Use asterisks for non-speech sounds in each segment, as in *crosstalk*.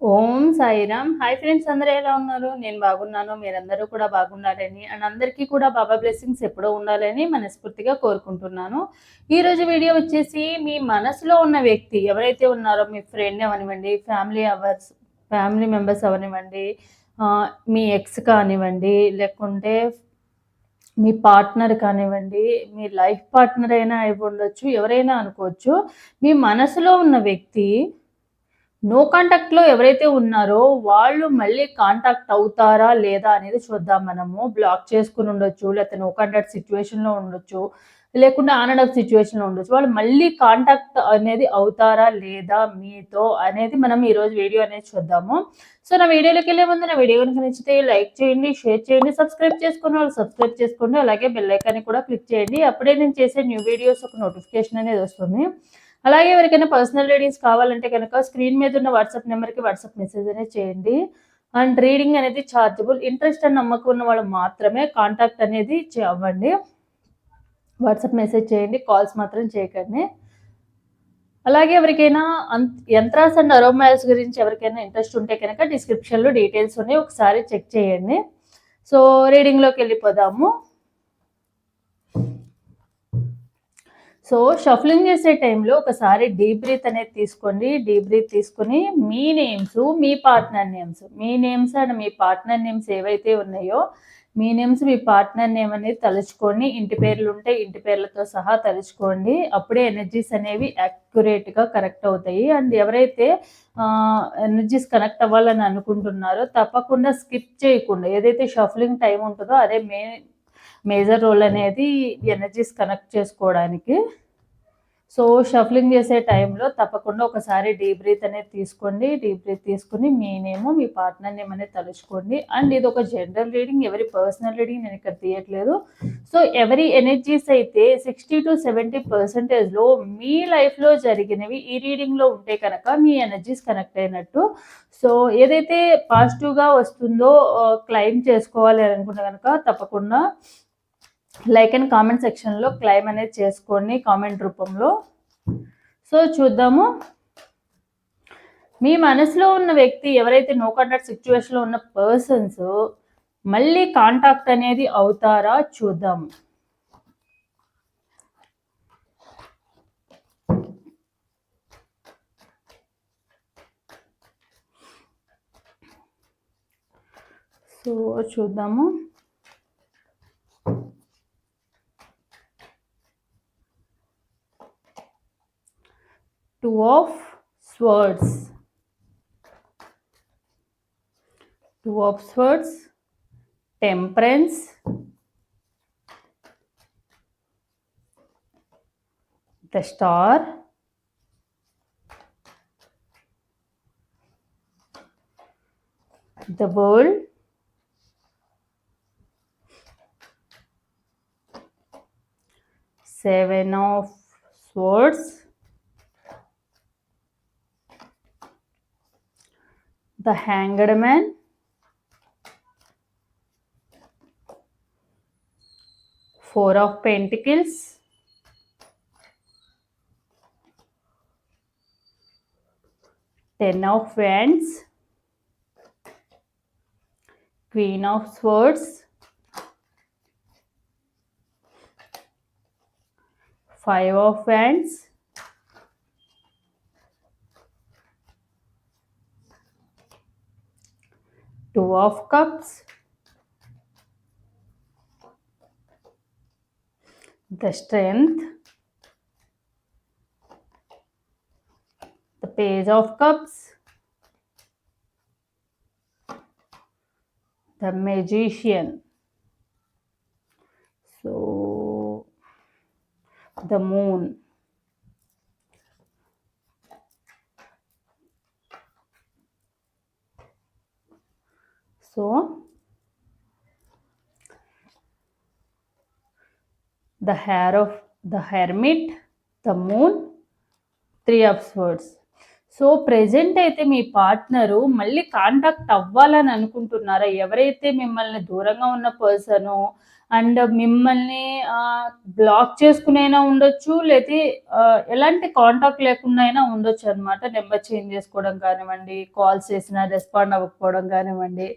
ఓం Sairam. Hi friends అందరూ ఎలా ఉన్నారు? నేను బాగున్నాను మీరందరూ కూడా బాగున్నారని అండ్ అందరికీ కూడా బాబా బ్లెస్సింగ్స్ ఎప్పుడూ ఉండాలని మనస్ఫూర్తిగా కోరుకుంటున్నాను. ఈరోజు వీడియో వచ్చేసి మీ మనసులో ఉన్న వ్యక్తి ఎవరైతే ఉన్నారో మీ ఫ్రెండ్ అవనివ్వండి ఫ్యామిలీ అవర్స్ ఫ్యామిలీ మెంబర్స్ అవనివ్వండి మీ ఎక్స్ కానివ్వండి లేకుంటే మీ పార్ట్నర్ కానివ్వండి మీ లైఫ్ పార్ట్నర్ అయినా అయి ఉండొచ్చు ఎవరైనా అనుకోవచ్చు. మీ మనసులో ఉన్న వ్యక్తి నో కాంటాక్ట్లో ఎవరైతే ఉన్నారో వాళ్ళు మళ్ళీ కాంటాక్ట్ అవుతారా లేదా అనేది చూద్దాం మనము. బ్లాక్ చేసుకుని ఉండొచ్చు లేకపోతే నో కాంటాక్ట్ సిచ్యువేషన్లో ఉండొచ్చు లేకుండా ఆన్ అండ్ ఆఫ్ సిచ్యువేషన్లో ఉండొచ్చు. వాళ్ళు మళ్ళీ కాంటాక్ట్ అనేది అవుతారా లేదా మీతో అనేది మనం ఈరోజు వీడియో అనేది చూద్దాము. సో నా వీడియోలోకి వెళ్ళే ముందు నా వీడియో కనుక నచ్చితే లైక్ చేయండి షేర్ చేయండి సబ్స్క్రైబ్ చేసుకుని వాళ్ళు సబ్స్క్రైబ్ చేసుకోండి. అలాగే బెల్ ఐకాన్ని కూడా క్లిక్ చేయండి. అప్పుడే నేను చేసే న్యూ వీడియోస్ ఒక నోటిఫికేషన్ అనేది వస్తుంది. అలాగే ఎవరికైనా పర్సనల్ రీడింగ్స్ కావాలంటే కనుక స్క్రీన్ మీద ఉన్న వాట్సాప్ నెంబర్కి వాట్సాప్ మెసేజ్ అనేది చేయండి. అండ్ రీడింగ్ అనేది ఛార్జబుల్ ఇంట్రెస్ట్ అని నమ్మకం ఉన్న వాళ్ళు మాత్రమే కాంటాక్ట్ అనేది అవ్వండి. వాట్సాప్ మెసేజ్ చేయండి. కాల్స్ మాత్రం చేయకండి. అలాగే ఎవరికైనా యంత్రాస్ అండ్ అరోమాయిల్స్ గురించి ఎవరికైనా ఇంట్రెస్ట్ ఉంటే కనుక డిస్క్రిప్షన్లో డీటెయిల్స్ ఉన్నాయి. ఒకసారి చెక్ చేయండి. సో రీడింగ్లోకి వెళ్ళిపోదాము. సో షఫలింగ్ చేసే టైంలో ఒకసారి డీప్ బ్రీత్ అనేది తీసుకోండి. డీప్ బ్రీత్ తీసుకొని మీ నేమ్స్ మీ పార్ట్నర్ నేమ్స్ మీ నేమ్స్ అండ్ మీ పార్ట్నర్ నేమ్స్ ఏవైతే ఉన్నాయో మీ నేమ్స్ మీ పార్ట్నర్ నేమ్ అనేది తలుచుకొని ఇంటి పేర్లు ఉంటే ఇంటి పేర్లతో సహా తలుచుకోండి. అప్పుడే ఎనర్జీస్ అనేవి యాక్యురేట్గా కరెక్ట్ అవుతాయి. అండ్ ఎవరైతే ఎనర్జీస్ కనెక్ట్ అవ్వాలని అనుకుంటున్నారో తప్పకుండా స్కిప్ చేయకుండా ఏదైతే షఫలింగ్ టైం ఉంటుందో అదే మే మేజర్ రోల్ అనేది ఎనర్జీస్ కనెక్ట్ చేసుకోవడానికి. సో షఫ్లింగ్ చేసే టైంలో తప్పకుండా ఒకసారి డీప్ బ్రీత్ అనేది తీసుకోండి. డీప్ బ్రీత్ తీసుకుని మీ నేమో మీ పార్ట్నర్ నేమ్ అనేది తలుచుకోండి. అండ్ ఇది ఒక జనరల్ రీడింగ్ ఎవరి పర్సనల్ రీడింగ్ నేను ఇక్కడ తీయట్లేదు. సో ఎవరి ఎనర్జీస్ అయితే సిక్స్టీ టు సెవెంటీ పర్సెంటేజ్లో మీ లైఫ్లో జరిగినవి ఈ రీడింగ్లో ఉంటే కనుక మీ ఎనర్జీస్ కనెక్ట్ అయినట్టు. సో ఏదైతే పాజిటివ్గా వస్తుందో క్లైమ్ చేసుకోవాలి అనుకుంటే కనుక తప్పకుండా లైక్ అండ్ కామెంట్ సెక్షన్లో క్లైమ్ అనేది చేసుకోండి కామెంట్ రూపంలో. సో చూద్దాము. మీ మనసులో ఉన్న వ్యక్తి ఎవరైతే నో కాంటాక్ట్ సిచ్యువేషన్లో ఉన్న పర్సన్స్ మళ్ళీ కాంటాక్ట్ అనేది అవుతారా చూద్దాము. సో చూద్దాము. Two of swords. Two of swords. Temperance. The star. The world. Seven of swords the hanged man. Four of pentacles. Ten of wands. Queen of swords. Five of wands two of cups. The strength. The page of cups. The magician. So the moon the hair of the hermit, the moon, three of swords. So present అయితే మీ partner మళ్ళీ contact అవ్వాలని అనుకుంటున్నారా? ఎవరైతే మిమ్మల్ని దూరంగా ఉన్న person and మిమ్మల్ని బ్లాక్ చేసుకునైనా ఉండొచ్చు లేకపోతే ఎలాంటి కాంటాక్ట్ లేకుండా అయినా ఉండొచ్చు అనమాట నెంబర్ చేంజ్ చేసుకోవడం కానివ్వండి కాల్స్ చేసినా రెస్పాండ్ అవ్వకపోవడం కానివ్వండి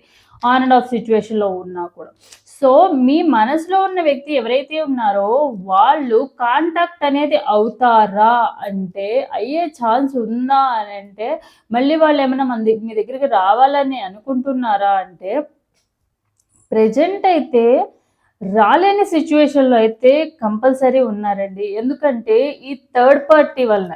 ఆన్ అండ్ ఆఫ్ సిచ్యువేషన్లో ఉన్నా కూడా. సో మీ మనసులో ఉన్న వ్యక్తి ఎవరైతే ఉన్నారో వాళ్ళు కాంటాక్ట్ అనేది అవుతారా అంటే అయ్యే ఛాన్స్ ఉందా అని అంటే మళ్ళీ వాళ్ళు ఏమైనా మన మీ దగ్గరికి రావాలని అనుకుంటున్నారా అంటే ప్రజెంట్ అయితే రాలేని సిచ్యువేషన్లో అయితే కంపల్సరీ ఉన్నారండి. ఎందుకంటే ఈ థర్డ్ పార్టీ వలన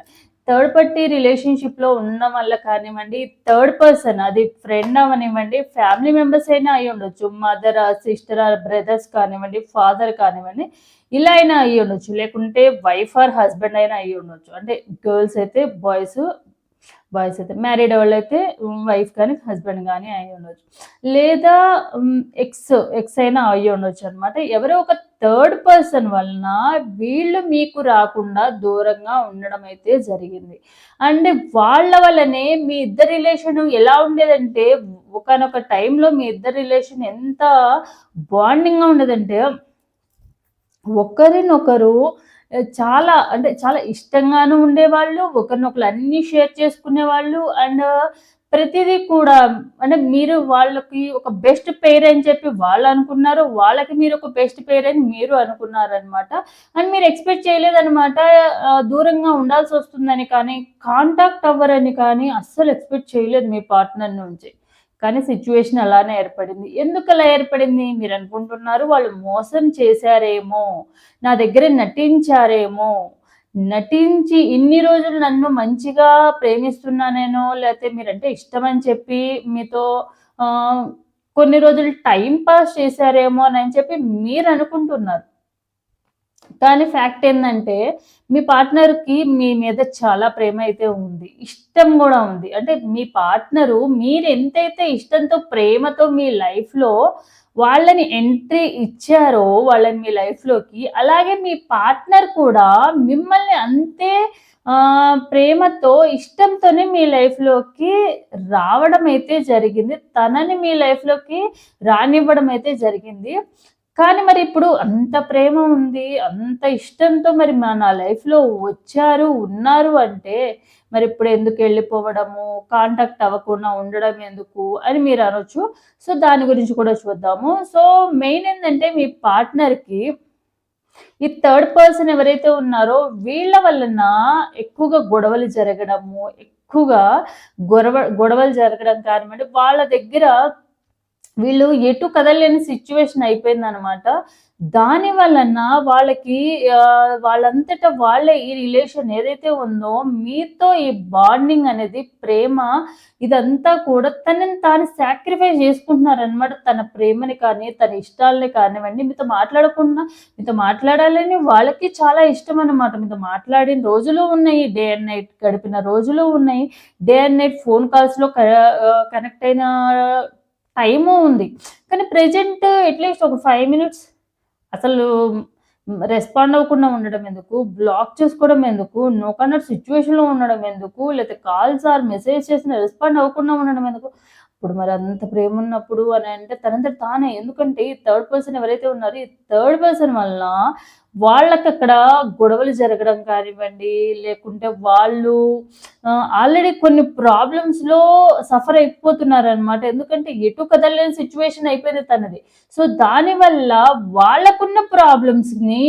థర్డ్ పార్టీ రిలేషన్షిప్లో ఉండడం వల్ల కానివ్వండి థర్డ్ పర్సన్ అది ఫ్రెండ్ అవనివ్వండి ఫ్యామిలీ మెంబర్స్ అయినా అయి ఉండొచ్చు. మదర్ సిస్టర్ బ్రదర్స్ కానివ్వండి ఫాదర్ కానివ్వండి ఇలా అయినా అయ్యి ఉండొచ్చు. లేకుంటే వైఫ్ ఆర్ హస్బెండ్ అయినా అయ్యి ఉండొచ్చు. అంటే గర్ల్స్ అయితే బాయ్స్ బాయ్స్ అయితే మ్యారీడ్ వాళ్ళు అయితే వైఫ్ కానీ హస్బెండ్ కానీ అయి ఉండొచ్చు. లేదా ఎక్స్ ఎక్స్ అయినా అయి ఉండొచ్చు అనమాట ఎవరో ఒక థర్డ్ పర్సన్ వలన వీళ్ళు మీకు రాకుండా దూరంగా ఉండడం అయితే జరిగింది. అండ్ వాళ్ళ వల్లనే మీ ఇద్దరు రిలేషన్ ఎలా ఉండేదంటే ఒకనొక టైంలో మీ ఇద్దరు రిలేషన్ ఎంత బాండింగ్గా ఉండేదంటే ఒకరినొకరు చాలా అంటే చాలా ఇష్టంగాను ఉండేవాళ్ళు ఒకరినొకరు అన్నీ షేర్ చేసుకునేవాళ్ళు అండ్ ప్రతిదీ కూడా అంటే మీరు వాళ్ళకి ఒక బెస్ట్ పేర్ అని చెప్పి వాళ్ళు అనుకున్నారు వాళ్ళకి మీరు ఒక బెస్ట్ పేర్ అని మీరు అనుకున్నారనమాట అండ్ మీరు ఎక్స్పెక్ట్ చేయలేదనమాట దూరంగా ఉండాల్సి వస్తుందని కానీ కాంటాక్ట్ అవ్వరని కానీ అస్సలు ఎక్స్పెక్ట్ చేయలేదు మీ పార్ట్నర్ నుంచి. కానీ సిచ్యువేషన్ అలానే ఏర్పడింది. ఎందుకు అలా ఏర్పడింది? మీరు అనుకుంటున్నారు వాళ్ళు మోసం చేశారేమో నా దగ్గర నటించారేమో నటించి ఇన్ని రోజులు నన్ను మంచిగా ప్రేమిస్తున్నానేనో లేకపోతే మీరంటే ఇష్టం అని చెప్పి మీతో కొన్ని రోజులు టైం పాస్ చేశారేమో అని చెప్పి మీరు అనుకుంటున్నారు. కానీ ఫ్యాక్ట్ ఏంటంటే మీ పార్ట్నర్కి మీ మీద చాలా ప్రేమ అయితే ఉంది ఇష్టం కూడా ఉంది. అంటే మీ పార్ట్నరు మీరు ఎంతైతే ఇష్టంతో ప్రేమతో మీ లైఫ్లో వాళ్ళని ఎంట్రీ ఇచ్చారో వాళ్ళని మీ లైఫ్లోకి అలాగే మీ పార్ట్నర్ కూడా మిమ్మల్ని అంతే ప్రేమతో ఇష్టంతోనే మీ లైఫ్లోకి రావడం అయితే జరిగింది. తనని మీ లైఫ్లోకి రానివ్వడం అయితే జరిగింది. కానీ మరి ఇప్పుడు అంత ప్రేమ ఉంది అంత ఇష్టంతో మరి మన లైఫ్లో వచ్చారు ఉన్నారు అంటే మరి ఇప్పుడు ఎందుకు వెళ్ళిపోవడము కాంటాక్ట్ అవ్వకుండా ఉండడం ఎందుకు అని మీరు అనొచ్చు. సో దాని గురించి కూడా చూద్దాము. సో మెయిన్ ఏంటంటే మీ పార్ట్నర్కి ఈ థర్డ్ పర్సన్ ఎవరైతే ఉన్నారో వీళ్ళ వలన ఎక్కువగా గొడవలు జరగడము ఎక్కువగా గొడవ గొడవలు జరగడం కానివ్వండి వాళ్ళ దగ్గర వీళ్ళు ఎటు కదలేని సిచ్యువేషన్ అయిపోయింది అనమాట దాని వలన వాళ్ళకి వాళ్ళంతటా వాళ్ళే ఈ రిలేషన్ ఏదైతే ఉందో మీతో ఈ బాండింగ్ అనేది ప్రేమ ఇదంతా కూడా తనని తాను సాక్రిఫైస్ చేసుకుంటున్నారనమాట తన ప్రేమని కానీ తన ఇష్టాలని కానివ్వండి మీతో మాట్లాడకుండా మీతో మాట్లాడాలని వాళ్ళకి చాలా ఇష్టం అనమాట మీతో మాట్లాడిన రోజులు ఉన్నాయి డే అండ్ నైట్ గడిపిన రోజులు ఉన్నాయి. డే అండ్ నైట్ ఫోన్ కాల్స్లో కనెక్ట్ అయిన టైము ఉంది. కానీ ప్రజెంట్ అట్లీస్ట్ ఒక ఫైవ్ మినిట్స్ అసలు రెస్పాండ్ అవ్వకుండా ఉండడం ఎందుకు? బ్లాక్ చేసుకోవడం ఎందుకు? నో కన్నర్ సిచ్యువేషన్లో ఉండడం ఎందుకు? లేకపోతే కాల్స్ ఆర్ మెసేజ్ చేసిన రెస్పాండ్ అవ్వకుండా ఉండడం ఎందుకు? ఇప్పుడు మరి అంత ప్రేమ ఉన్నప్పుడు అని అంటే తనంత తానే. ఎందుకంటే ఈ థర్డ్ పర్సన్ ఎవరైతే ఉన్నారో ఈ థర్డ్ పర్సన్ వల్ల వాళ్ళకి అక్కడ గొడవలు జరగడం కానివ్వండి లేకుంటే వాళ్ళు ఆల్రెడీ కొన్ని ప్రాబ్లమ్స్లో సఫర్ అయిపోతున్నారు అనమాట ఎందుకంటే ఎటు కదలేని సిచ్యువేషన్ అయిపోయింది తనది. సో దానివల్ల వాళ్ళకున్న ప్రాబ్లమ్స్ని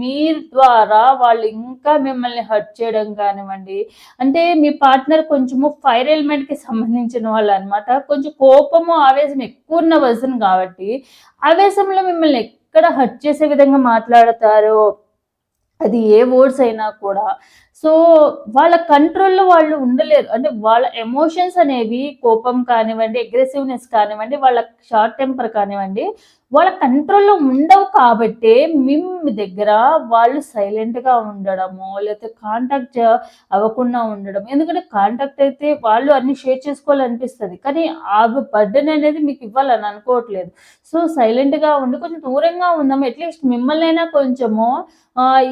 మీ ద్వారా వాళ్ళు ఇంకా మిమ్మల్ని హర్ట్ చేయడం కానివ్వండి అంటే మీ పార్ట్నర్ కొంచెము ఫైర్ ఎలిమెంట్కి సంబంధించిన వాళ్ళు అనమాట కొంచెం కోపము ఆవేశం ఎక్కువ ఉన్న వర్జన్ కాబట్టి ఆవేశంలో మిమ్మల్ని ఎక్కడ హర్ట్ చేసే విధంగా మాట్లాడతారో అది ఏ వర్డ్స్ అయినా కూడా సో వాళ్ళ కంట్రోల్లో వాళ్ళు ఉండలేరు. అంటే వాళ్ళ ఎమోషన్స్ అనేవి కోపం కానివ్వండి అగ్రెసివ్నెస్ కానివ్వండి వాళ్ళ షార్ట్ టెంపర్ కానివ్వండి వాళ్ళ కంట్రోల్లో ఉండవు కాబట్టి మిమ్ దగ్గర వాళ్ళు సైలెంట్గా ఉండడము లేకపోతే కాంటాక్ట్ అవ్వకుండా ఉండడం ఎందుకంటే కాంటాక్ట్ అయితే వాళ్ళు అన్ని షేర్ చేసుకోవాలనిపిస్తుంది. కానీ ఆ బర్డెన్ అనేది మీకు ఇవ్వాలని అనుకోవట్లేదు. సో సైలెంట్గా ఉండి కొంచెం దూరంగా ఉందాము. అట్లీస్ట్ మిమ్మల్ని అయినా కొంచెము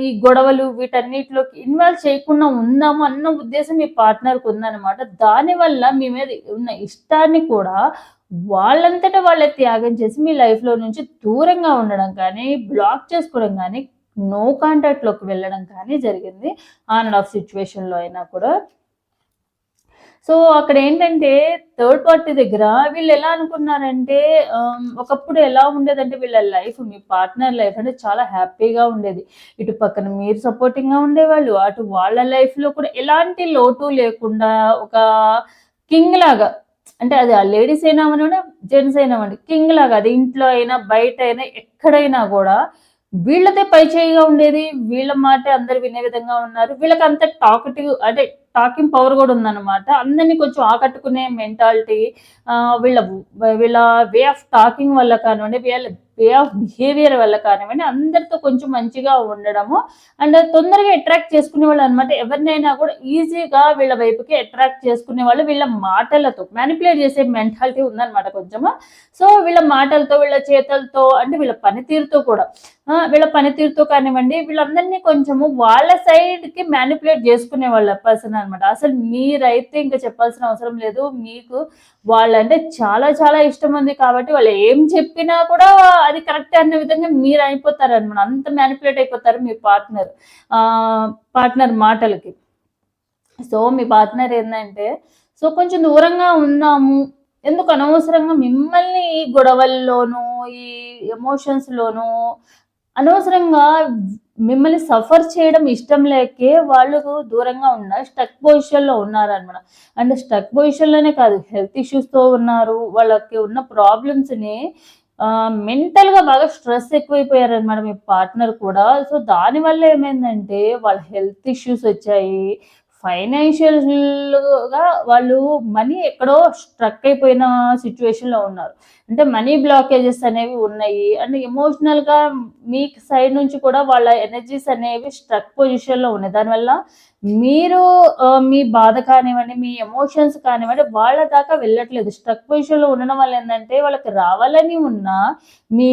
ఈ గొడవలు వీటన్నిటిలోకి ఇన్వాల్వ్ చేయకుండా ఉందాము అన్న ఉద్దేశం మీ పార్ట్నర్కి ఉందన్నమాట దానివల్ల మీ మీద ఉన్న ఇష్టాన్ని కూడా వాళ్ళంతటా వాళ్ళే త్యాగం చేసి మీ లైఫ్‌లో నుంచి దూరంగా ఉండడం కానీ, బ్లాక్ చేసుకోవడం కానీ నో కాంటాక్ట్‌లోకి వెళ్ళడం కానీ జరిగింది. ఆన్ అండ్ ఆఫ్ సిచ్యువేషన్లో అయినా కూడా. సో, అక్కడ ఏంటంటే థర్డ్ పార్టీ దగ్గర వీళ్ళు ఎలా అనుకున్నారంటే ఒకప్పుడు ఎలా ఉండేదంటే వీళ్ళ లైఫ్ మీ పార్ట్నర్ లైఫ్ అంటే చాలా హ్యాపీగా ఉండేది. ఇటు పక్కన మీరు సపోర్టింగ్‌గా ఉండేవాళ్ళు. అటు వాళ్ళ లైఫ్‌లో కూడా ఎలాంటి లోటు లేకుండా ఒక కింగ్ లాగా అంటే అది ఆ లేడీస్ అయినా జెంట్స్ అయినా కింగ్ లాగా అది ఇంట్లో అయినా, బయట అయినా ఎక్కడైనా కూడా వీళ్ళదే పైచేయిగా ఉండేది. వీళ్ళ మాట అందరూ వినే విధంగా ఉన్నారు. వీళ్ళకి అంత టాకటివ్ అంటే టాకింగ్ పవర్ కూడా ఉందన్నమాట. అందరిని కొంచెం ఆకట్టుకునే మెంటాలిటీ వీళ్ళ వీళ్ళ వే ఆఫ్ టాకింగ్ వల్ల కానివ్వండి, వీళ్ళ వే ఆఫ్ బిహేవియర్ వల్ల కానివ్వండి, అందరితో కొంచెం మంచిగా ఉండడము. అండ్ తొందరగా అట్రాక్ట్ చేసుకునే వాళ్ళు అనమాట ఎవరినైనా కూడా ఈజీగా వీళ్ళ వైపుకి అట్రాక్ట్ చేసుకునేవాళ్ళు వీళ్ళ మాటలతో. మ్యానిపులేట్ చేసే మెంటాలిటీ ఉందన్నమాట కొంచెము. సో, వీళ్ళ మాటలతో, వీళ్ళ చేతలతో అంటే వీళ్ళ పనితీరుతో కూడా. వీళ్ళ పనితీరుతో కానివ్వండి, వీళ్ళందరినీ కొంచెము వాళ్ళ సైడ్‌కి మానిప్యులేట్ చేసుకునేవాళ్ళ పర్సన్ అనమాట. అసలు మీరైతే ఇంకా చెప్పాల్సిన అవసరం లేదు. మీకు వాళ్ళంటే చాలా చాలా ఇష్టం ఉంది కాబట్టి వాళ్ళు ఏం చెప్పినా కూడా అది కరెక్టే అన్న విధంగా మీరు అయిపోతారనమాట అంత మ్యానిపులేట్ అయిపోతారు మీ పార్ట్నర్. పార్ట్నర్ మాటలకి. సో, మీ పార్ట్నర్ ఏంటంటే సో, కొంచెం దూరంగా ఉన్నాము ఎందుకు అనవసరంగా మిమ్మల్ని ఈ గొడవల్లోనూ, ఈ ఎమోషన్స్‌లోనూ అనవసరంగా మిమ్మల్ని సఫర్ చేయడం ఇష్టం లేకే వాళ్ళు దూరంగా ఉన్నారు. స్టక్ పొజిషన్‌లో ఉన్నారు అనమాట అండ్ స్టక్ పొజిషన్‌లోనే కాదు హెల్త్ ఇష్యూస్‌తో ఉన్నారు. వాళ్ళకి ఉన్న ప్రాబ్లమ్స్‌ని మెంటల్‌గా బాగా స్ట్రెస్ ఎక్కువైపోయారనమాట మీ పార్ట్నర్ కూడా. సో, దానివల్ల ఏమైందంటే వాళ్ళ హెల్త్ ఇష్యూస్ వచ్చాయి. ఫైనాన్షియల్‌గా వాళ్ళు మనీ ఎక్కడో స్ట్రక్ అయిపోయిన సిచ్యువేషన్లో ఉన్నారు. అంటే మనీ బ్లాకేజెస్ అనేవి ఉన్నాయి. అండ్ ఎమోషనల్‌గా మీ సైడ్ నుంచి కూడా వాళ్ళ ఎనర్జీస్ అనేవి స్ట్రక్ పొజిషన్‌లో ఉన్నాయి. దానివల్ల మీరు మీ బాధ కానివ్వండి, మీ ఎమోషన్స్ కానివ్వండి వాళ్ళ దాకా వెళ్ళట్లేదు. స్ట్రక్ పొజిషన్‌లో ఉండడం వల్ల ఏందంటే వాళ్ళకి రావాలని ఉన్నా మీ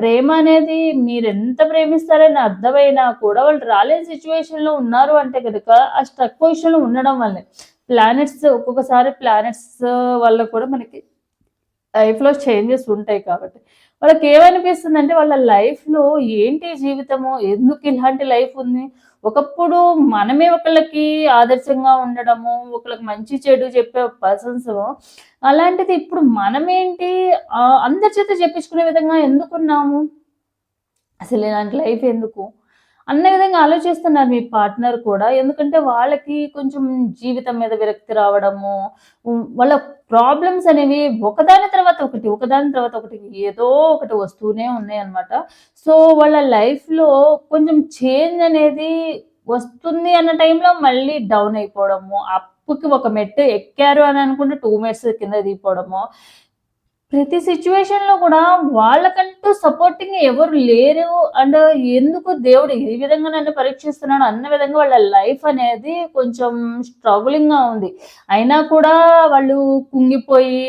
ప్రేమ అనేది మీరెంత ప్రేమిస్తారని అర్థమైనా కూడా వాళ్ళు రాలేని సిచ్యువేషన్లో ఉన్నారు అంటే కనుక ఆ స్ట్రక్ పొజిషన్‌లో ఉండడం వల్లే. ప్లానెట్స్ ఒక్కొక్కసారి ప్లానెట్స్ uh, వల్ల కూడా మనకి లైఫ్‌లో చేంజెస్ ఉంటాయి కాబట్టి. వాళ్ళకి ఏమనిపిస్తుంది అంటే వాళ్ళ లైఫ్‌లో ఏంటి జీవితము? ఎందుకు ఇలాంటి లైఫ్ ఉంది? ఒకప్పుడు మనమే ఒకళ్ళకి ఆదర్శంగా ఉండడము, ఒకళ్ళకి మంచి చెడు చెప్పే పర్సన్స్ అలాంటిది ఇప్పుడు మనమేంటి అందరి చేత చెప్పించుకునే విధంగా ఎందుకున్నాము? అసలు ఇలాంటి లైఫ్ ఎందుకు? అన్న విధంగా ఆలోచిస్తున్నారు మీ పార్ట్నర్ కూడా. ఎందుకంటే వాళ్ళకి కొంచెం జీవితం మీద విరక్తి రావడము, వాళ్ళ ప్రాబ్లమ్స్ అనేవి ఒకదాని తర్వాత ఒకటి, ఒకదాని తర్వాత ఒకటి ఏదో ఒకటి వస్తూనే ఉన్నాయన్నమాట. సో, వాళ్ళ లైఫ్‌లో కొంచెం చేంజ్ అనేది వస్తుంది అన్న టైంలో మళ్ళీ డౌన్ అయిపోవడము, అప్పుకి ఒక మెట్టు ఎక్కారు అని అనుకుంటే టూ మెట్స్ కింద దిగిపోవడము. ప్రతి సిట్యుయేషన్‌లో కూడా వాళ్ళకంటూ సపోర్టింగ్ ఎవరు లేరు. అండ్ ఎందుకు దేవుడు ఏ విధంగా నన్ను పరీక్షిస్తున్నాడు అన్న విధంగా వాళ్ళ లైఫ్ అనేది కొంచెం స్ట్రగులింగ్‌గా ఉంది. అయినా కూడా వాళ్ళు కుంగిపోయి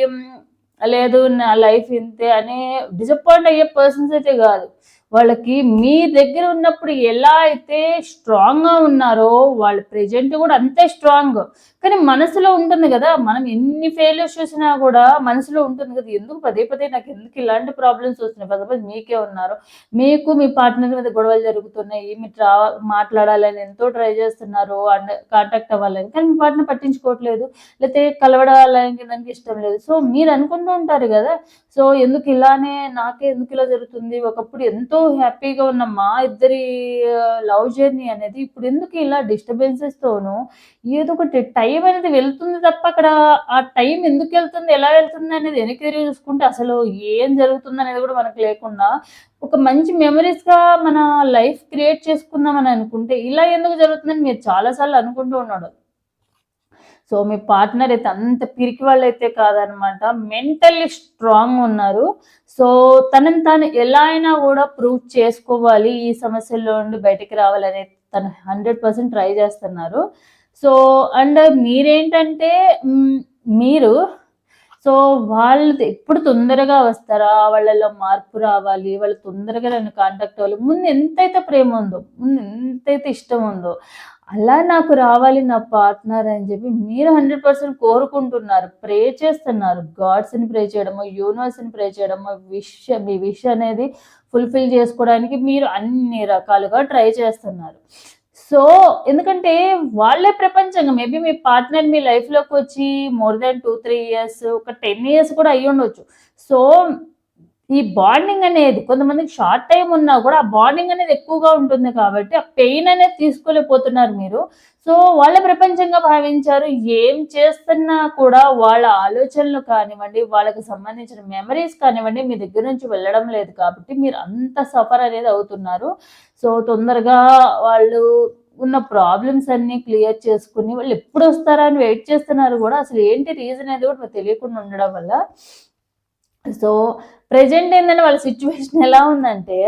లేదు నా లైఫ్ ఇంతే అని డిసప్పాయింట్ అయ్యే పర్సన్స్ అయితే కాదు వాళ్ళకి మీ దగ్గర ఉన్నప్పుడు ఎలా అయితే స్ట్రాంగ్‌గా ఉన్నారో వాళ్ళు ప్రెజెంట్ కూడా అంతే స్ట్రాంగ్. కానీ మనసులో ఉంటుంది కదా మనం ఎన్ని ఫెయిల్యూర్స్ చూసినా కూడా మనసులో ఉంటుంది కదా ఎందుకు పదే పదే నాకు ఎందుకు ఇలాంటి ప్రాబ్లమ్స్ వస్తున్నాయి? సపోజ్ మీకే ఉన్నారు. మీకు మీ పార్ట్నర్ మీద గొడవలు జరుగుతున్నాయి. మీరు ట్రా మాట్లాడాలని ఎంతో ట్రై చేస్తున్నారు. అండ్ కాంటాక్ట్ అవ్వాలని. కానీ మీ పార్ట్నర్ పట్టించుకోవట్లేదు. లేకపోతే కలవడాలని దానికి ఇష్టం లేదు. సో, మీరు అనుకుంటూ ఉంటారు కదా సో, ఎందుకు ఇలానే నాకే ఎందుకు ఇలా జరుగుతుంది? ఒకప్పుడు ఎంతో హ్యాపీగా ఉన్న మా ఇద్దరి లవ్ జర్నీ అనేది ఇప్పుడు ఎందుకు ఇలా డిస్టర్బెన్సెస్తోనూ ఏదో ఒకటి టైం టైం అనేది వెళ్తుంది తప్ప అక్కడ ఆ టైం ఎందుకు వెళ్తుంది ఎలా వెళ్తుంది? అనేది వెనక్కి తిరిగి చూసుకుంటే అసలు ఏం జరుగుతుందనేది కూడా మనకు లేకుండా ఒక మంచి మెమరీస్గా మన లైఫ్ క్రియేట్ చేసుకుందాం అని అనుకుంటే ఇలా ఎందుకు జరుగుతుందని మీరు చాలా సార్లు అనుకుంటూ ఉన్నాడు. సో, మీ పార్ట్నర్ అయితే అంత పిరికి వాళ్ళు అయితే కాదనమాట. మెంటల్లీ స్ట్రాంగ్ ఉన్నారు. సో, తనని తాను ఎలా అయినా కూడా ప్రూవ్ చేసుకోవాలి. ఈ సమస్యల్లో నుండి బయటికి రావాలని తను 100% ట్రై చేస్తున్నారు. సో, అండ్ మీరేంటంటే మీరు సో, వాళ్ళది ఎప్పుడు తొందరగా వస్తారా? వాళ్ళలో మార్పు రావాలి. వాళ్ళు తొందరగా నన్ను కాంటాక్ట్ అవ్వాలి. ముందు ఎంతైతే ప్రేమ ఉందో, ముందు ఎంతైతే ఇష్టం ఉందో, అలా నాకు రావాలి నా పార్ట్నర్ అని చెప్పి మీరు హండ్రెడ్ పర్సెంట్ కోరుకుంటున్నారు ప్రే చేస్తున్నారు గాడ్స్ని ప్రే చేయడము యూనివర్స్ని ప్రే చేయడము విష్ మీ విష్ అనేది ఫుల్ఫిల్ చేసుకోవడానికి మీరు అన్ని రకాలుగా ట్రై చేస్తున్నారు సో ఎందుకంటే వాళ్ళే ప్రపంచంగా మేబీ మీ పార్ట్నర్ మీ లైఫ్లోకి వచ్చి more than two three years ఒక టెన్ ఇయర్స్ కూడా అయ్యి ఉండొచ్చు. సో ఈ బాండింగ్ అనేది కొంతమందికి షార్ట్ టైం ఉన్నా కూడా ఆ బాండింగ్ అనేది ఎక్కువగా ఉంటుంది కాబట్టి ఆ పెయిన్ అనేది తీసుకోలేకపోతున్నారు మీరు. సో వాళ్ళ ప్రపంచంగా భావించారు. ఏం చేస్తున్నా కూడా వాళ్ళ ఆలోచనలు కానివ్వండి వాళ్ళకి సంబంధించిన మెమరీస్ కానివ్వండి మీ దగ్గర నుంచి వెళ్ళడం లేదు కాబట్టి మీరు అంత సఫర్ అనేది అవుతున్నారు. సో తొందరగా వాళ్ళు ఉన్న ప్రాబ్లమ్స్ అన్ని క్లియర్ చేసుకుని వాళ్ళు ఎప్పుడు వస్తారా అని వెయిట్ చేస్తున్నారు కూడా. అసలు ఏంటి రీజన్ అనేది కూడా తెలియకుండా ఉండడం వల్ల. సో ప్రజెంట్ ఏంటంటే వాళ్ళ సిచ్యువేషన్ *laughs* ఎలా ఉందంటే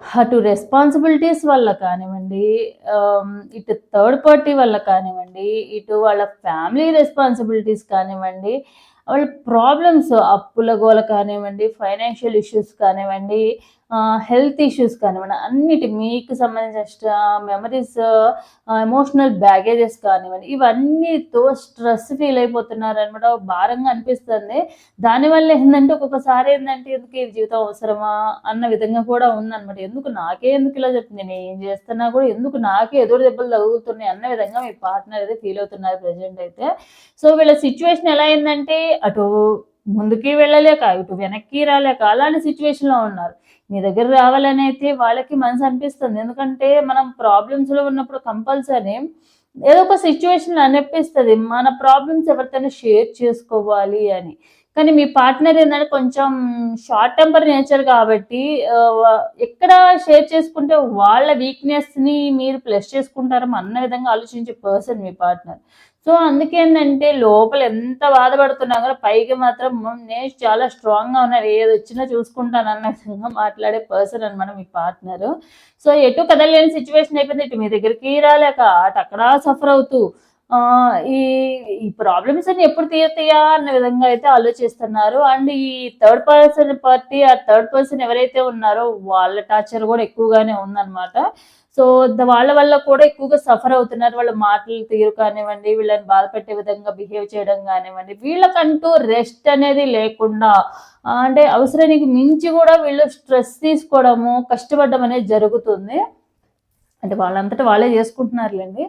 అటు రెస్పాన్సిబిలిటీస్ వల్ల కానివ్వండి ఇటు థర్డ్ పార్టీ వల్ల కానివ్వండి ఇటు వాళ్ళ ఫ్యామిలీ రెస్పాన్సిబిలిటీస్ కానివ్వండి వాళ్ళ ప్రాబ్లమ్స్ అప్పుల గోల కానివ్వండి ఫైనాన్షియల్ ఇష్యూస్ కానివ్వండి హెల్త్ ఇష్యూస్ కానివ్వండి అన్నిటి మీకు సంబంధించిన మెమరీస్ ఎమోషనల్ బ్యాగేజెస్ కానివ్వండి ఇవన్నీతో స్ట్రెస్ ఫీల్ అయిపోతున్నారు అనమాట భారంగా అనిపిస్తుంది. దానివల్ల ఏంటంటే ఒక్కొక్కసారి ఏంటంటే ఎందుకు ఈ జీవితం అవసరమా అన్న విధంగా కూడా ఉందన్నమాట ఎందుకు నాకే ఎందుకు ఇలా చెప్తుంది నేను ఏం చేస్తున్నా కూడా ఎందుకు నాకే ఎదురు దెబ్బలు తగులుతున్నాయి అన్న విధంగా మీ పార్ట్నర్ అయితే ఫీల్ అవుతున్నారు ప్రజెంట్ అయితే. సో వీళ్ళ సిచ్యువేషన్ ఎలా అయిందంటే అటు ముందుకి వెళ్ళలేక ఇటు వెనక్కి రాలేక అలాంటి సిచ్యువేషన్లో ఉన్నారు. మీ దగ్గర రావాలని అయితే వాళ్ళకి మనసు అనిపిస్తుంది. ఎందుకంటే మనం ప్రాబ్లమ్స్లో ఉన్నప్పుడు కంపల్సరీ ఏదో ఒక సిచ్యువేషన్ అనిపిస్తుంది. మన ప్రాబ్లమ్స్ ఎవరితోనే షేర్ చేసుకోవాలి అని. కానీ మీ పార్ట్నర్ ఏంటంటే కొంచెం షార్ట్ టెంపర్ నేచర్ కాబట్టి ఎక్కడ షేర్ చేసుకుంటే వాళ్ళ వీక్నెస్ని మీరు ప్లస్ చేసుకుంటారో అన్న విధంగా ఆలోచించే పర్సన్ మీ పార్ట్నర్ సో అందుకేంటంటే లోపల ఎంత బాధపడుతున్నా కూడా పైకి మాత్రం నేను చాలా స్ట్రాంగ్గా ఉన్నారు. ఏది వచ్చినా చూసుకుంటాను అన్న విధంగా మాట్లాడే పర్సన్ అనమాట మీ పార్ట్నర్. సో ఎటు కదలేని సిచ్యువేషన్ అయిపోయింది. ఇటు మీ దగ్గరికి రాలేక అటు అక్కడ సఫర్ అవుతూ ఈ ఈ ప్రాబ్లమ్స్ అన్ని ఎప్పుడు తీరుతాయా అన్న విధంగా అయితే ఆలోచిస్తున్నారు. అండ్ ఈ థర్డ్ పర్సన్ పార్టీ ఆ థర్డ్ పర్సన్ ఎవరైతే ఉన్నారో వాళ్ళ టార్చర్ కూడా ఎక్కువగానే ఉందన్నమాట. సో వాళ్ళ వల్ల కూడా ఎక్కువగా సఫర్ అవుతున్నారు. వాళ్ళ మాటలు తీరు కానివ్వండి వీళ్ళని బాధ పెట్టే విధంగా బిహేవ్ చేయడం కానివ్వండి వీళ్ళకంటూ రెస్ట్ అనేది లేకుండా అంటే అవసరానికి మించి కూడా వీళ్ళు స్ట్రెస్ తీసుకోవడము కష్టపడడం అనేది జరుగుతుంది. అంటే వాళ్ళంతటా వాళ్ళే చేసుకుంటున్నారులేండి.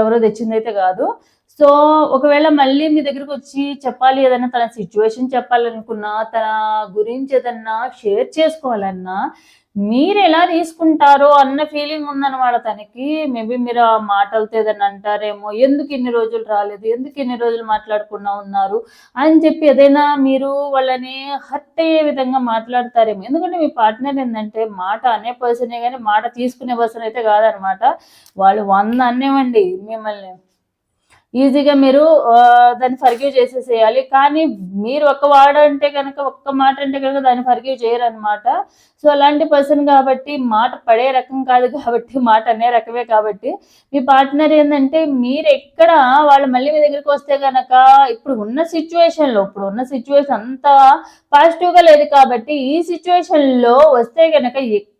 ఎవరో తెచ్చిందైతే కాదు. సో ఒకవేళ మళ్ళీ మీ దగ్గరకు వచ్చి చెప్పాలి ఏదైనా తన సిచ్యువేషన్ చెప్పాలనుకున్నా తన గురించి ఏదన్నా షేర్ చేసుకోవాలన్నా మీరు ఎలా తీసుకుంటారో అన్న ఫీలింగ్ ఉందన్నమాట తనకి. మేబీ మీరు ఆ మాటలతో ఏదైనా అంటారేమో ఎందుకు ఇన్ని రోజులు రాలేదు? ఎందుకు ఇన్ని రోజులు మాట్లాడకుండా ఉన్నారు? అని చెప్పి ఏదైనా మీరు వాళ్ళని హర్ట్ అయ్యే విధంగా మాట్లాడతారేమో. ఎందుకంటే మీ పార్ట్నర్ ఏంటంటే మాట అనే పర్సనే కానీ మాట తీసుకునే పర్సన్ అయితే కాదనమాట. వాళ్ళు వంద అనేవండి మిమ్మల్ని. ఈజీగా మీరు దాన్ని ఫర్గ్యూ చేసేసేయాలి. కానీ మీరు ఒక్క వాడు అంటే కనుక ఒక్క మాట అంటే కనుక దాన్ని ఫర్గ్యూ చేయరనమాట సో అలాంటి పర్సన్ కాబట్టి మాట పడే రకం కాదు కాబట్టి మాట అనే రకమే కాబట్టి మీ పార్ట్నర్ ఏంటంటే మీరు ఎక్కడ వాళ్ళు మళ్ళీ మీ దగ్గరికి వస్తే కనుక ఇప్పుడు ఉన్న సిచ్యువేషన్లో ఇప్పుడు ఉన్న సిచ్యువేషన్ అంతా పాజిటివ్గా లేదు కాబట్టి ఈ సిచ్యువేషన్లో వస్తే కనుక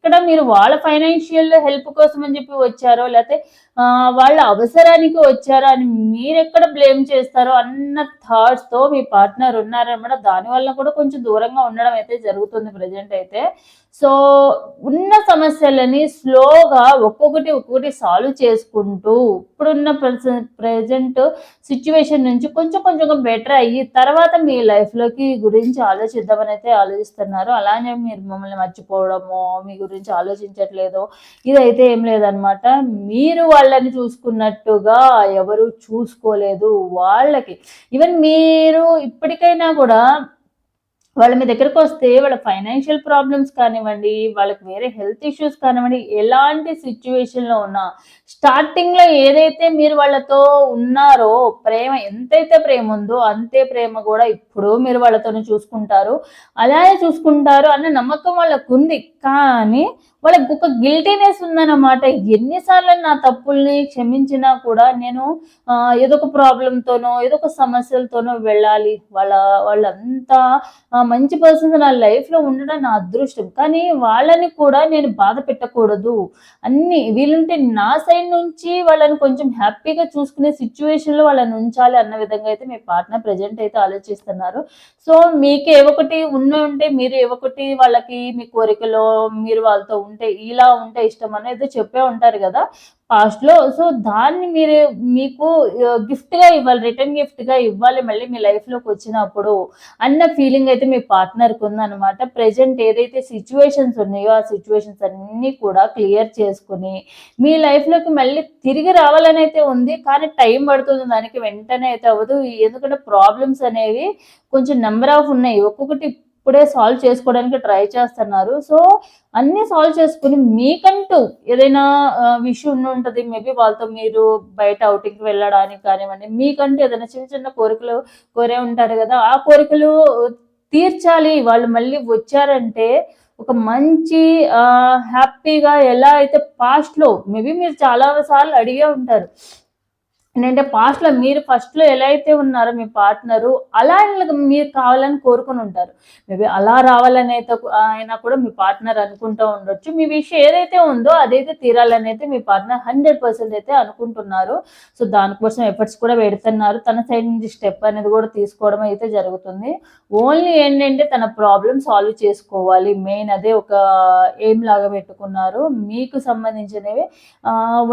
ఇక్కడ మీరు వాళ్ళ ఫైనాన్షియల్ హెల్ప్ కోసం అని చెప్పి వచ్చారో లేకపోతే వాళ్ళ అవసరానికి వచ్చారో అని మీరెక్కడ బ్లేమ్ చేస్తారో అన్న థాట్స్తో మీ పార్ట్నర్ ఉన్నారనమాట. దానివల్ల కూడా కొంచెం దూరంగా ఉండడం అయితే జరుగుతుంది ప్రజెంట్ అయితే. సో ఉన్న సమస్యలని స్లోగా ఒక్కొక్కటి ఒక్కొక్కటి సాల్వ్ చేసుకుంటూ ఇప్పుడున్న ప్రజెంట్ సిచ్యువేషన్ నుంచి కొంచెం కొంచెం బెటర్ అయ్యి తర్వాత మీ లైఫ్లోకి గురించి ఆలోచిద్దామని అయితే ఆలోచిస్తున్నారు. అలానే మీరు మమ్మల్ని మర్చిపోవడమో మీ గురించి ఆలోచించట్లేదు ఇదైతే ఏం లేదనమాట. మీరు వాళ్ళని చూసుకున్నట్టుగా ఎవరు చూసుకోలేదు వాళ్ళకి. ఈవెన్ మీరు ఇప్పటికైనా కూడా వాళ్ళ మీ దగ్గరకు వస్తే వాళ్ళ ఫైనాన్షియల్ ప్రాబ్లమ్స్ కానివ్వండి వాళ్ళకి వేరే హెల్త్ ఇష్యూస్ కానివ్వండి ఎలాంటి సిచ్యువేషన్లో ఉన్నా స్టార్టింగ్లో ఏదైతే మీరు వాళ్ళతో ఉన్నారో ప్రేమ ఎంతైతే ప్రేమ ఉందో అంతే ప్రేమ కూడా ఇప్పుడు మీరు వాళ్ళతోనే చూసుకుంటారు. అలానే చూసుకుంటారు అన్న నమ్మకం వాళ్ళకు ఉంది కానీ వాళ్ళకి ఒక గిల్టీనెస్ ఉందన్నమాట. ఎన్నిసార్లు నా తప్పుల్ని క్షమించినా కూడా నేను ఏదో ఒక ప్రాబ్లంతోనో ఏదో ఒక సమస్యలతోనో వెళ్ళాలి. వాళ్ళ వాళ్ళంతా మంచి పర్సన్స్ నా లైఫ్లో ఉండడం నా అదృష్టం. కానీ వాళ్ళని కూడా నేను బాధ పెట్టకూడదు. అన్ని వీలుంటే నా సైడ్ నుంచి వాళ్ళని కొంచెం హ్యాపీగా చూసుకునే సిచ్యువేషన్లో వాళ్ళని ఉంచాలి అన్న విధంగా అయితే మీ పార్ట్నర్ ప్రజెంట్ అయితే ఆలోచిస్తున్నారు. సో మీకు ఏ ఒకటి ఉన్న ఉంటే మీరు ఏ ఒకటి వాళ్ళకి మీ కోరికలో మీరు వాళ్ళతో ఉంటే ఇలా ఉంటే ఇష్టం అనేది చెప్పే ఉంటారు కదా. పాస్ట్లో సో దాన్ని మీరు మీకు గిఫ్ట్గా ఇవ్వాలి రిటర్న్ గిఫ్ట్గా ఇవ్వాలి మళ్ళీ మీ లైఫ్లోకి వచ్చినప్పుడు అన్న ఫీలింగ్ అయితే మీ పార్ట్నర్కి ఉందన్నమాట. ప్రెసెంట్ ఏదైతే సిచ్యువేషన్స్ ఉన్నాయో ఆ సిచ్యువేషన్స్ అన్ని కూడా క్లియర్ చేసుకుని మీ లైఫ్లోకి మళ్ళీ తిరిగి రావాలని అయితే ఉంది. కానీ టైం పడుతుంది దానికి వెంటనే అయితే అవ్వదు. ఎందుకంటే ప్రాబ్లమ్స్ అనేవి కొంచెం నెంబర్ ఆఫ్ ఉన్నాయి. ఒక్కొక్కటి ఇప్పుడే సాల్వ్ చేసుకోవడానికి ట్రై చేస్తున్నారు. సో అన్ని సాల్వ్ చేసుకుని మీకంటూ ఏదైనా విషయం ఉంటుంది మేబీ వాళ్ళతో మీరు బయట అవుటింగ్కి వెళ్ళడానికి కానివ్వండి మీకంటూ ఏదైనా చిన్న చిన్న కోరికలు కోరే ఉంటారు కదా ఆ కోరికలు తీర్చాలి. వాళ్ళు మళ్ళీ వచ్చారంటే ఒక మంచి హ్యాపీగా ఎలా అయితే పాస్ట్లో మేబీ మీరు చాలా సార్లు అడిగే ఉంటారు. ఏంటంటే పాస్ట్లో మీరు ఫస్ట్లో ఎలా అయితే ఉన్నారో మీ పార్ట్నరు అలా మీరు కావాలని కోరుకుని ఉంటారు. మేబీ అలా రావాలని అయితే అయినా కూడా మీ పార్ట్నర్ అనుకుంటూ ఉండొచ్చు. మీ విషయం ఏదైతే ఉందో అదైతే తీరాలని అయితే మీ పార్ట్నర్ హండ్రెడ్ పర్సెంట్ అయితే అనుకుంటున్నారు. సో దానికోసం ఎఫర్ట్స్ కూడా పెడుతున్నారు. తన సైడ్ నుంచి స్టెప్ అనేది కూడా తీసుకోవడం అయితే జరుగుతుంది. ఓన్లీ ఏంటంటే తన ప్రాబ్లమ్ సాల్వ్ చేసుకోవాలి. మెయిన్ అదే ఒక ఎయిమ్ లాగా పెట్టుకున్నారు. మీకు సంబంధించినవి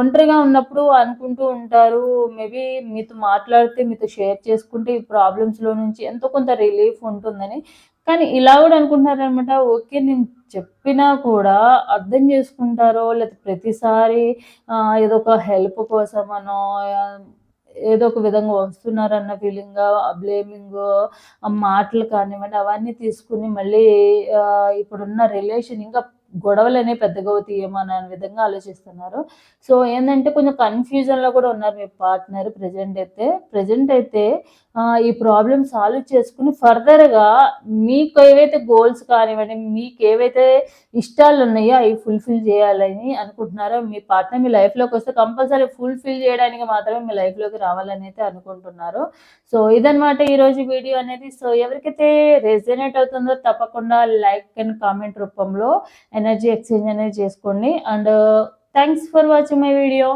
ఒంటరిగా ఉన్నప్పుడు అనుకుంటూ ఉంటారు. మేబీ మీతో మాట్లాడితే మీతో షేర్ చేసుకుంటే ఈ ప్రాబ్లమ్స్లో నుంచి ఎంతో కొంత రిలీఫ్ ఉంటుందని. కానీ ఇలా కూడా అనుకుంటున్నారనమాట ఓకే నేను చెప్పినా కూడా అర్థం చేసుకుంటారో లేదా ప్రతిసారి ఏదో ఒక హెల్ప్ కోసమనో ఏదో ఒక విధంగా వస్తున్నారన్న ఫీలింగ్ బ్లేమింగ్ మాటలు కానివ్వండి అవన్నీ తీసుకుని మళ్ళీ ఇప్పుడున్న రిలేషన్ ఇంకా గొడవలనే పెద్దగా అవుతాయేమో అనే విధంగా ఆలోచిస్తున్నారు. సో ఏంటంటే కొంచెం కన్ఫ్యూజన్లో కూడా ఉన్నారు మీ పార్ట్నర్ ప్రజెంట్ అయితే. ప్రజెంట్ అయితే ఈ ప్రాబ్లమ్ సాల్వ్ చేసుకుని ఫర్దర్గా మీకు ఏవైతే గోల్స్ కానివ్వండి మీకు ఏవైతే ఇష్టాలు ఉన్నాయో అవి ఫుల్ఫిల్ చేయాలని అనుకుంటున్నారో మీ పార్ట్నర్ మీ లైఫ్లోకి వస్తే కంపల్సరీ ఫుల్ఫిల్ చేయడానికి మాత్రమే మీ లైఫ్లోకి రావాలని అయితే అనుకుంటున్నారు. సో ఇదనమాట ఈరోజు వీడియో అనేది. సో ఎవరికైతే రెజనేట్ అవుతుందో తప్పకుండా లైక్ అండ్ కామెంట్ రూపంలో ఎనర్జీ ఎక్స్చేంజ్ అనేది చేసుకోండి. And thanks for watching my video